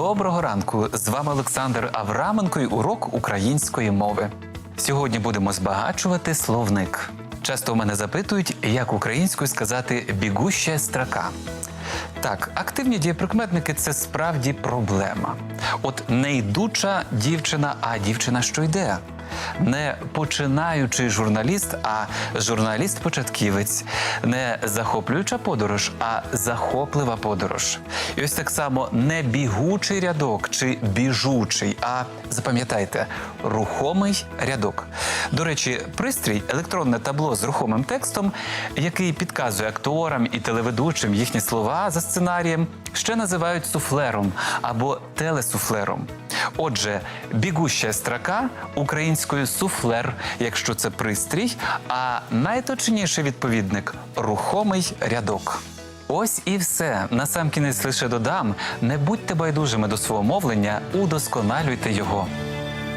Доброго ранку! З вами Олександр Авраменко і урок української мови. Сьогодні будемо збагачувати словник. Часто мене запитують, як українською сказати бігуща строка. Так, активні дієприкметники це справді проблема. От не йдуча дівчина, а дівчина, що йде. Не починаючий журналіст, а журналіст-початківець, не захоплююча подорож, а захоплива подорож. І ось так само не бігучий рядок чи біжучий, а запам'ятайте, рухомий рядок. До речі, пристрій електронне табло з рухомим текстом, який підказує акторам і телеведучим їхні слова за сценарієм, ще називають суфлером або телесуфлером. Отже, бігуща строка українською суфлер, якщо це пристрій, а найточніший відповідник рухомий рядок. Ось і все. Насамкінець лише додам: не будьте байдужими до свого мовлення, удосконалюйте його.